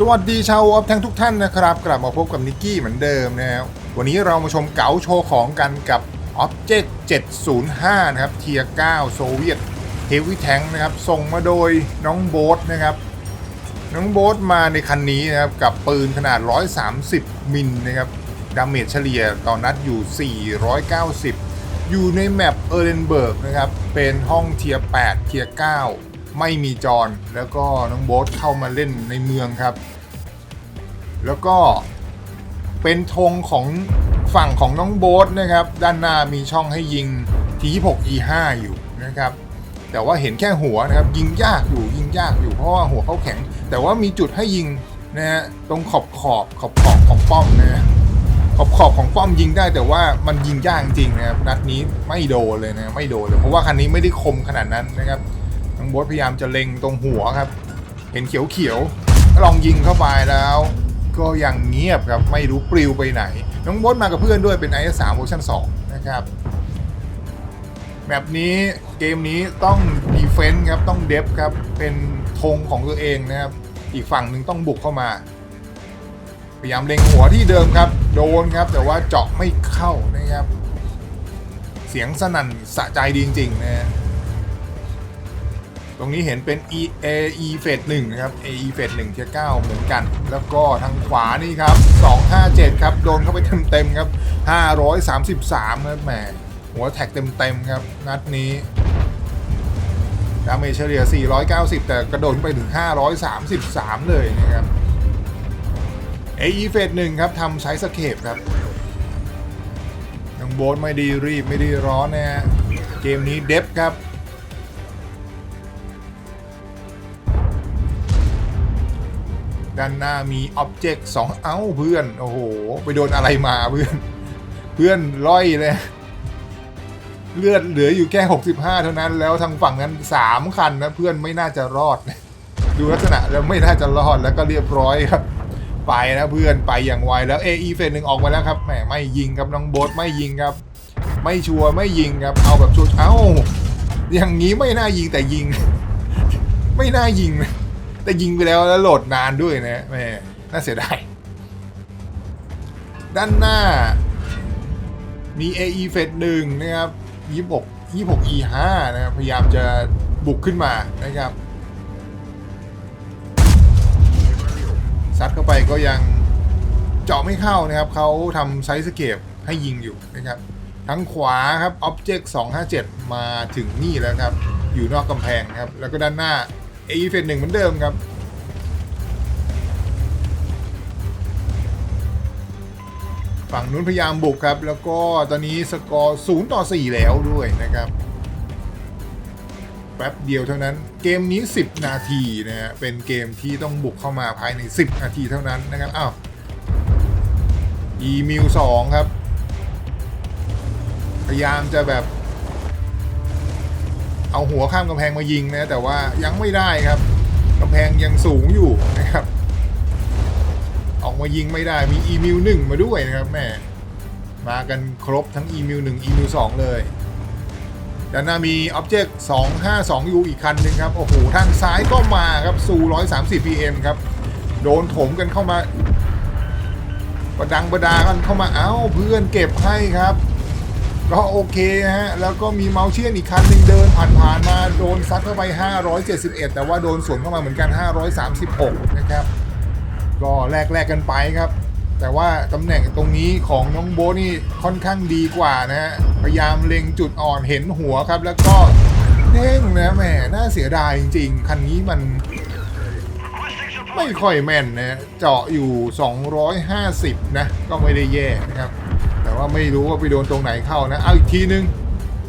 สวัสดีชาวออฟแทงทุกท่านนะครับ กลับมาพบกับนิกกี้เหมือนเดิมนะครับวันนี้เรามาชมเก๋าโชว์ของกันกับ Object 705 นะครับ เทีย9โซเวียตเฮฟวี่แทงนะครับ ส่งมาโดยน้องโบ๊ทนะครับ น้องโบ๊ทมาในคันนี้นะครับ กับปืนขนาด 130 มิลนะครับดาเมจเฉลี่ยต่อนัดอยู่ 490 อยู่ในแมปเออร์เรนเบิร์กนะครับ เป็นห้องเทียร์8เทียร์9 ไม่มีจอนแล้วก็น้องโบ๊ทเข้ามาเล่นในเมืองครับ แล้วก็เป็นธงของฝั่งของน้องโบ๊ทนะครับ ด้านหน้ามีช่องให้ยิงที6 E5 อยู่นะครับ แต่ว่าเห็นแค่หัวนะครับ ยิงยากอยู่ยิงยากอยู่เพราะว่าหัวเขาแข็ง แต่ว่ามีจุดให้ยิงนะฮะตรงขอบขอบขอบขอบของป้อมนะฮะขอบขอบของป้อมยิงได้แต่ว่ามันยิงยากจริงนะครับนัดนี้ไม่โดนเลยนะไม่โดนเลยเพราะว่าคันนี้ไม่ได้คมขนาดนั้นนะครับ น้องบ๊ทพยายามจะเล็งตรงหัวครับ เห็นเขียวเขียวๆลองยิงเข้าไปแล้ว ก็ยังเงียบครับไม่รู้ปลิวไปไหน น้องบ๊ทมากับเพื่อนด้วยเป็น IS3 เวอร์ชัน2นะครับแบบนี้เกมนี้ต้องดีเฟน s ์ครับต้องเดฟครับเป็นธงของตัวเองนะครับ อีกฝั่งหนึ่งต้องบุกเข้ามา พยายามเล็งหัวที่เดิมครับ โดนครับ แต่ว่าเจาะไม่เข้านะครับ เสียงสนั่นสะใจดีจริงๆนะฮะ ตรงนี้เห็นเป็น E A E เฟสหนึ่งนะครับ A E เฟสหนึ่งเทียเก้าเหมือนกัน แล้วก็ทางขวานี่ครับ 257 ครับ โดนเข้าไปเต็มๆครับ 533ครับแหมหัวแท็กเต็มๆครับ นัดนี้ดาเมจเฉลี่ย 490 แต่กระโดดขึ้นไปถึง 533 เลยนะครับ AE เฟสหนึ่งครับทำไซส์สเคปครับน้องโบ๊ทไม่ดีรีบไม่ดีร้อนนะฮะเกมนี้เดฟครับ ด้านหน้ามี Object 2เอ้าเพื่อน โอ้โห ไปโดนอะไรมาเพื่อน เพื่อนล่อยเลย เลือดเหลืออยู่แค่ 65 เท่านั้น แล้วทางฝั่งนั้น 3 คันนะเพื่อนไม่น่าจะรอด ดูลักษณะแล้วไม่น่าจะรอดแล้วก็เรียบร้อยครับ ไปนะเพื่อนไปอย่างไวแล้ว AE เฟสหนึ่งออกมาแล้วครับแหมไม่ยิงครับน้องโบ๊ทไม่ยิงครับ ไม่ชัวร์ไม่ยิงครับ เอาแบบชัวร์เอ้าอย่างนี้ไม่น่ายิงแต่ยิง ไม่น่ายิงนะ แต่ยิงไปแล้วแล้วโหลดนานด้วยนะแหมน่าเสียดายด้านหน้ามี AE เฟสหนึ่งนะครับ26 26 E5 นะครับพยายามจะบุกขึ้นมานะครับซัดเข้าไปก็ยังเจาะไม่เข้านะครับเขาทำไซส์สเกปให้ยิงอยู่นะครับทั้งขวาครับ Object 257 มาถึงนี่แล้วครับ อยู่นอกกำแพงครับ แล้วก็ด้านหน้า a e f 1เหมือนเดิมครับ ฝั่งนู้นพยายามบุกครับ แล้วก็ตอนนี้สกอร์0ต่อ 4 แล้วด้วยนะครับแป๊บเดียวเท่านั้น เกมนี้ 10 นาทีนะฮะเป็นเกมที่ต้องบุกเข้ามาภายใน 10 นาทีเท่านั้นนะครับอ้าวอีมิว2ครับ พยายามจะแบบ เอาหัวข้ามกำแพงมายิงนะ แต่ว่ายังไม่ได้ครับกำแพงยังสูงอยู่นะครับ ออกมายิงไม่ได้มีอีมิวหนึ่งมาด้วยนะครับแม่มากันครบทั้งอีมิวหนึ่งอีมิวสองเลยด้านหน้ามี Object 252 U อีกคันหนึ่งครับ โอ้โห ทางซ้ายก็มาครับซู130 PM ครับ โดนถมกันเข้ามา ประดังประดากันเข้ามา เอ้า เพื่อนเก็บให้ครับ ก็โอเคฮะ แล้วก็มีเมาเชียนอีกคันหนึ่งเดินผ่านๆมาโดนซัดเข้าไป 571 แต่ว่าโดนสวนเข้ามาเหมือนกัน 536 นะครับ ก็แลกแลกกันไปครับ แต่ว่าตำแหน่งตรงนี้ของน้องโบนี่ค่อนข้างดีกว่านะฮะ พยายามเล็งจุดอ่อนเห็นหัวครับ แล้วก็เด้งนะแหมน่าเสียดายจริงๆ คันนี้มันไม่ค่อยแม่นนะ เจาะอยู่ 250 นะ ก็ไม่ได้แย่นะครับ ว่าไม่รู้ว่าไปโดนตรงไหนเข้านะเอาอีกทีนึง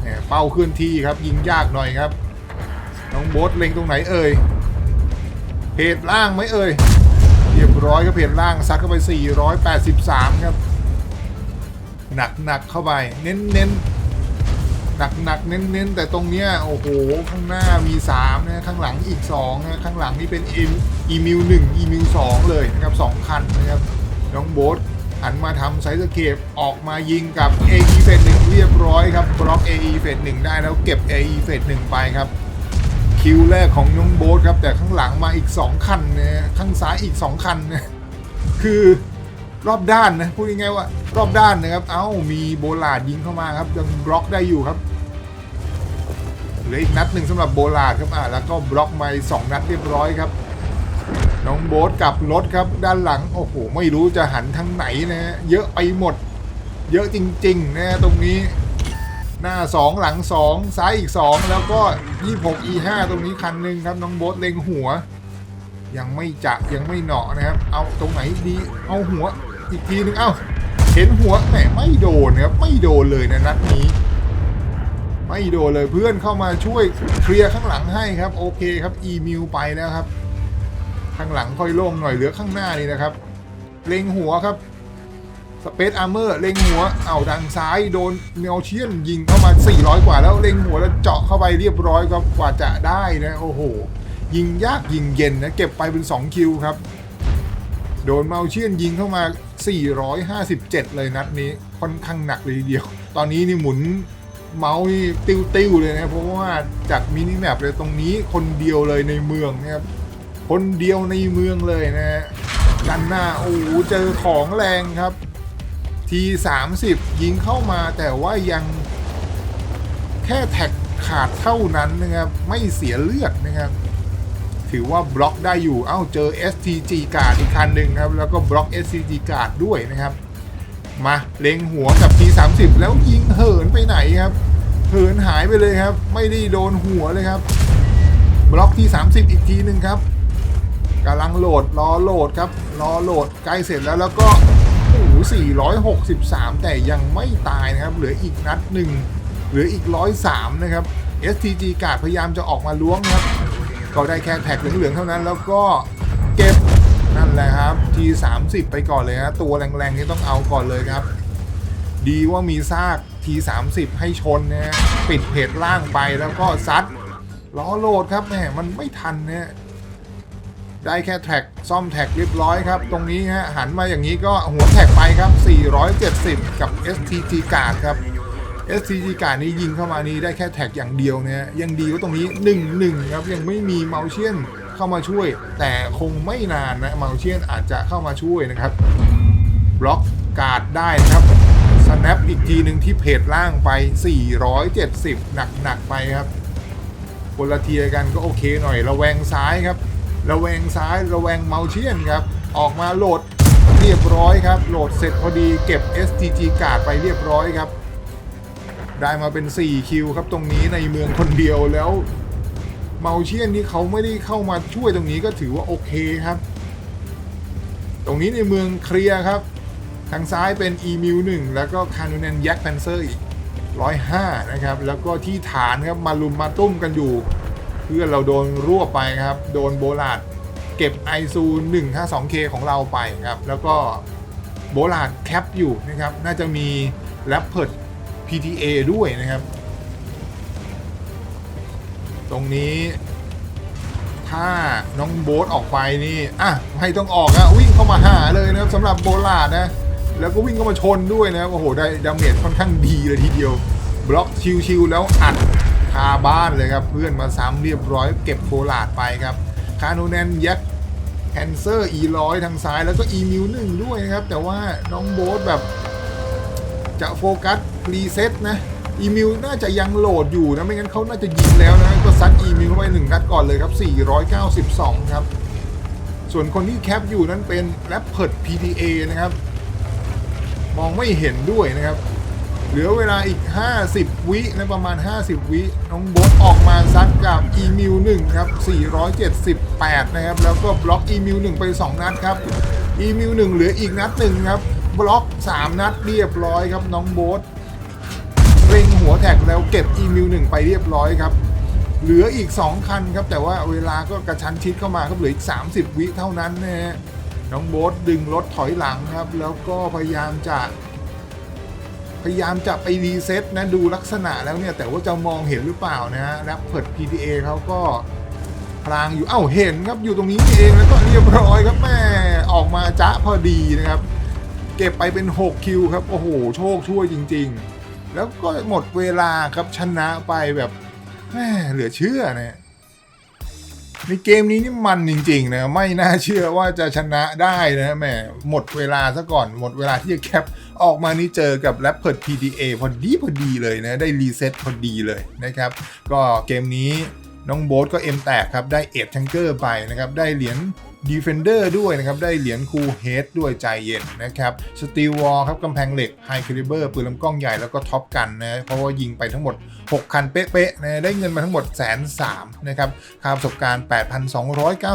แหมเป้าเคลื่อนที่ครับยิงยากหน่อยครับ น้องโบ๊ทเล็งตรงไหนเอ่ยเพจล่างไหมเอ่ยเรียบร้อยครับเพจล่างซัดเข้าไป 483 ครับ หนักหนักเข้าไป เน้นเน้นหนักหนักเน้นเน้นแต่ตรงเนี้ยโอ้โห ข้างหน้ามี 3 นะ ข้างหลังอีก2นะข้างหลังนี่เป็นอีมิวหนึ่งอีมิวสองเลยนะครับ 2 คันนะครับ น้องโบ๊ท หันมาทำไซส์สเกปออกมายิงกับ AE เฟสหนึ่งเรียบร้อยครับบล็อก AE เฟสหนึ่งได้แล้วเก็บ AE เฟสหนึ่งไปครับ คิวแรกของน้องโบ๊ทครับ แต่ข้างหลังมาอีก 2 คันนะข้างซ้ายอีก 2 คันนะคือรอบด้านนะพูดง่ายๆว่ารอบด้านนะครับ เอ้ามีโบลาดยิงเข้ามาครับยังบล็อกได้อยู่ครับเหลืออีกนัดหนึ่งสำหรับโบลาดครับอ่าแล้วก็บล็อกมาสองนัดเรียบร้อยครับ น้องโบ๊ทกับรถครับด้านหลัง โอ้โห ไม่รู้จะหันทางไหนนะฮะเยอะไปหมด เยอะจริงๆนะตรงนี้ หน้า 2 หลัง 2 ซ้ายอีก 2 แล้วก็ 26 e 5 ตรงนี้คันหนึ่งครับ น้องโบ๊ทเล็งหัว ยังไม่จะยังไม่เหนาะนะครับ เอาตรงไหนดีเอาหัวอีกทีหนึงเอ้าเห็นหัวแหมไม่โดนนะครับไม่โดนเลยนะนัดนี้ ไม่โดนเลยเพื่อนเข้ามาช่วยเคลียร์ข้างหลังให้ครับ โอเคครับอีมิวไปแล้วครับ ข้างหลังค่อยโล่งหน่อยเหลือข้างหน้านี่นะครับ เล็งหัวครับสเปซอาร์เมอร์เล็งหัว เอาทางซ้ายโดนเมลเชียนยิงเข้ามา 400 กว่าแล้วเล็งหัวแล้วเจาะเข้าไปเรียบร้อยครับกว่าจะได้นะโอ้โห ยิงยากยิงเย็นนะเก็บไปเป็น 2 คิวครับ โดนเมลเชียนยิงเข้ามา 457 เลยนัดนี้ค่อนข้างหนักเลยทีเดียว ตอนนี้นี่หมุนเมาส์นี่ติ้วๆเลยนะเพราะว่าจากมินิแมปเลยตรงนี้คนเดียวเลยในเมืองนะครับ คนเดียวในเมืองเลยนะฮะด้านหน้าโอ้โหเจอของแรงครับ ที30 ยิงเข้ามาแต่ว่ายังแค่แท็กขาดเท่านั้นนะครับ ไม่เสียเลือดนะครับ ถือว่าบล็อกได้อยู่ เอ้าเจอ STG การ์ดอีกคันหนึ่งครับ แล้วก็บล็อก STG การ์ดด้วยนะครับ มาเล็งหัวกับ T30 แล้วยิงเหินไปไหนครับ เหินหายไปเลยครับ ไม่ได้โดนหัวเลยครับ บล็อกที่ 30 อีกทีหนึ่งครับ กำลังโหลดรอโหลดครับรอโหลดใกล้เสร็จแล้วแล้วก็โอ้โห463 แต่ยังไม่ตายนะครับ เหลืออีกนัดหนึ่งเหลืออีก 103 นะครับ STG กาดพยายามจะออกมาล้วงครับ ก็ได้แค่แท็กเหลืองๆเท่านั้น แล้วก็เก็บนั่นแหละครับ T30 ไปก่อนเลยฮะตัวแรงๆนี่ต้องเอาก่อนเลยครับ ดีว่ามีซาก T30 ให้ชนนะปิดเพจล่างไปแล้วก็ซัดล้อโหลดครับแหมมันไม่ทันเนี่ย ได้แค่แท็กซ่อมแท็กเรียบร้อยครับ ตรงนี้ฮะหันมาอย่างนี้ก็หัวแท็กไปครับ 470 กับ STG กาดครับ STG กาดนี้ยิงเข้ามานี้ได้แค่แท็กอย่างเดียวเนี่ยยังดีว่าตรงนี้ 1-1 ครับ ยังไม่มีเมาเชียนเข้ามาช่วย แต่คงไม่นานนะเมาเชียนอาจจะเข้ามาช่วยนะครับบล็อกกาดได้นะครับ snap อีกทีหนึ่งที่เพจล่างไป 470 หนักๆไปครับคนละเทียกันก็โอเคหน่อยระแวงซ้ายครับ ระแวงซ้ายระแวงเมาเชียนครับ ออกมาโหลดเรียบร้อยครับ โหลดเสร็จพอดีเก็บ STG การ์ดไปเรียบร้อยครับ ได้มาเป็น 4 คิวครับตรงนี้ในเมืองคนเดียวแล้วเมาเชียนนี่เขาไม่ได้เข้ามาช่วยตรงนี้ก็ถือว่าโอเคครับ ตรงนี้ในเมืองเคลียร์ครับ ทางซ้ายเป็น e m i l 1แล้วก็คานูเนนยักษ์แพนเซอร์อีก105นะครับ แล้วก็ที่ฐานครับมาลุมมาตุ้มกันอยู่ พื่อนเราโดนรวบไปครับ โดนโบลาดเก็บไอซู 152K ของเราไปครับ แล้วก็โบลาดแคปอยู่นะครับ น่าจะมีแรปเพิร์ด PTA ด้วยนะครับ ตรงนี้ถ้าน้องโบ๊ทออกไปนี่ อะไม่ต้องออกอะวิ่งเข้ามาหาเลยนะครับสำหรับโบลาดนะ แล้วก็วิ่งเข้ามาชนด้วยนะครับโอ้โห ได้ดาเมจค่อนข้างดีเลยทีเดียว บล็อกชิวๆแล้วอัด คาบ้านเลยครับ เพื่อนมาซ้ำเรียบร้อยเก็บโบลาดไปครับ คาโนแนนยักแคนเซอร์ E ร้อยทางซ้ายแล้วก็ E มิวหนึ่งด้วยนะครับ แต่ว่าน้องโบ๊ทแบบจะโฟกัสรีเซ็ตนะอีมิลน่าจะยังโหลดอยู่นะ ไม่งั้นเขาน่าจะยิงแล้วนะ ก็ซัดอีมิลเข้าไปหนึ่งนัดก่อนเลยครับ 492 ครับ ส่วนคนที่แคปอยู่นั้นเป็นแรปเพิร์ด PTA นะครับ มองไม่เห็นด้วยนะครับ เหลือเวลาอีก 50 วินะประมาณ 50 วิน้องโบทออกมาซัดกับอีมิล1ครับ 478 นะครับ แล้วก็บล็อกอีมิล1ไป 2 นัดครับอีมิล1เหลืออีกนัดหนึ่งครับ บล็อก 3 นัดเรียบร้อยครับน้องโบทเร่งหัวแท็กแล้วเก็บอีมิล1ไปเรียบร้อยครับ เหลืออีก 2 คันครับ แต่ว่าเวลาก็กระชั้นชิดเข้ามาครับเหลืออีก 30 วิเท่านั้นนะฮะน้องโบ๊ทดึงรถถอยหลังครับ แล้วก็พยายามจะ พยายามจะไปรีเซ็ตนะดูลักษณะแล้วเนี่ย แต่ว่าจะมองเห็นหรือเปล่านะฮะแรปเพิด PTA เขาก็พลางอยู่เอ้าเห็นครับอยู่ตรงนี้เองแล้วก็เรียบร้อยครับแม่ออกมาจ้าพอดีนะครับ เก็บไปเป็น 6 คิวครับ โอ้โห โชคช่วยจริง ๆ แล้วก็หมดเวลาครับชนะไปแบบแม่เหลือเชื่อเนี่ย ในเกมนี้นี่มันจริงๆนะไม่น่าเชื่อว่าจะชนะได้นะแหมหมดเวลาซะก่อนหมดเวลาที่จะแคปออกมานี่เจอกับ r a p p e r PDA พอดีพอดีเลยนะ ได้รีเซ็ตพอดีเลยนะครับ ก็เกมนี้ น้องโบ๊ทก็เอ็มแตกครับ ได้เอ t ทังเกอร์ไปนะครับ ได้เหรียญ Defender ด้วยนะครับ ได้เหรียญคูเฮดด้วยใจเย็นนะครับสตีวอลครับกำแพงเหล็กไฮค a ลิเบอร์ปืนลำกล้องใหญ่แล้วก็ท็อปกันนะเพราะว่ายิงไปทั้งหมด 6 คันเป๊ะๆนะได้เงินมาทั้งหมดแสนสามนะครับค่าประสบการณ์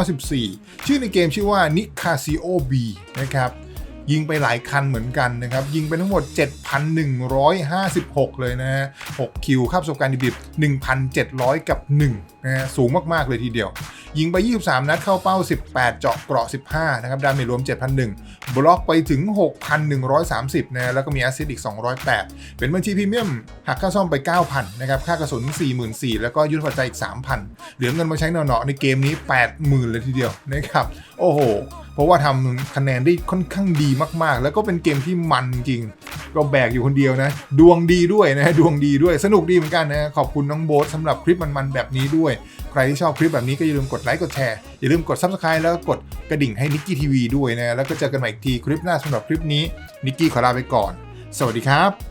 8,294 ชื่อในเกมชื่อว่า n i c a s i o B นะครับ ยิงไปหลายคันเหมือนกันนะครับ ยิงไปทั้งหมด 7,156 เลยนะฮะ 6 คิวค่าประสบการณ์ดิบ1,700 กับ1นะฮะสูงมาก ๆ เลยทีเดียว ยิงไป 23 นัดเข้าเป้า 18 เจาะเกราะ 15 นะครับ ดาเมจรวม 7,001 บล็อกไปถึง 6,130 นะ แล้วก็มีแอสซิสต์อีก 208 เป็นบัญชีพรีเมียม หักค่าซ่อมไป 9,000 นะครับ ค่ากระสุน 44,000 แล้วก็ยุทธปัจจัยอีก 3,000 เหลือเงินมาใช้เนาะๆในเกมนี้ 80,000 เลยทีเดียวนะครับ โอ้โห เพราะว่าทำคะแนนได้ค่อนข้างดีมากๆ แล้วก็เป็นเกมที่มันจริง ก็แบกอยู่คนเดียวนะ ดวงดีด้วยนะ ดวงดีด้วย สนุกดีเหมือนกันนะ ขอบคุณน้องโบ๊ทสำหรับคลิปมันๆแบบนี้ด้วย ใครที่ชอบคลิปแบบนี้ก็อย่าลืมกดไลค์ กดแชร์ อย่าลืมกด Subscribe แล้วก็กดกระดิ่งให้นิกกี้ทีวีด้วยนะ แล้วก็เจอกันใหม่อีกทีคลิปหน้าสำหรับคลิปนี้ นิกกี้ขอลาไปก่อน สวัสดีครับ